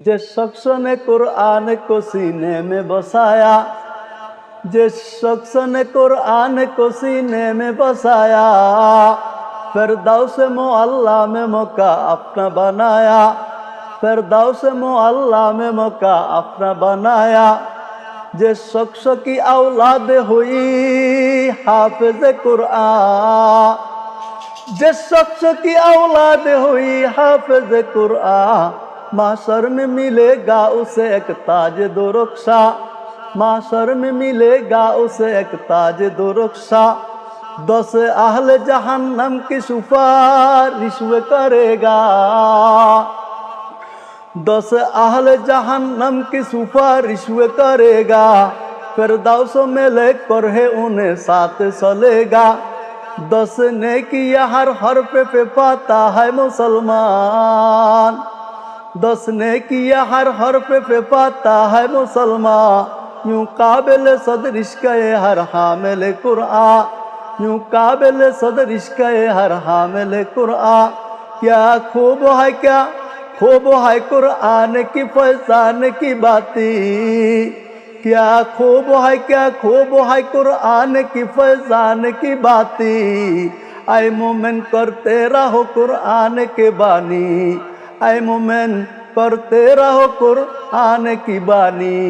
جس شخص نے قرآن کو سینے میں بسایا، جس شخص نے قرآن کو سینے میں بسایا، فردوس معلہ میں موقع اپنا بنایا، فردوس معلہ میں موقع اپنا بنایا۔ جے شخص کی اولاد ہوئی، حافظ قرآن۔ جس شخص کی اولاد ہوئی، حافظ قرآن۔ معاشر میں ملے گا اسے ایک تاج دو رخشا معاشر میں ملے گا اسے ایک تاج دو رخشا دس اہل جہنم کی سفارش کرے گا۔ دس اہل جہنم کی سفارش کرے گا۔ پھر دوس میں لے کر ہے انہیں ساتھ سلے گا۔ دس نے کیا ہر پہ پہ پاتا ہے مسلمان۔ دس نے کیا ہر حرف پہ پاتا ہے مسلمان۔ یوں قابل صدر عشق ہر حامل قرآن۔ یوں قابل صدر عشق ہر حامل قرآن۔ کیا خوب ہے، کیا خوب ہے قرآن کی فیضان کی باتی۔ کیا خوب ہے، کیا خوب ہے قرآن کی فیضان کی باتی۔ اے مومن، کرتے رہو قرآن کے بانی۔ আয় মোমেন পড়তে রাহো কোরআন কি বাণী?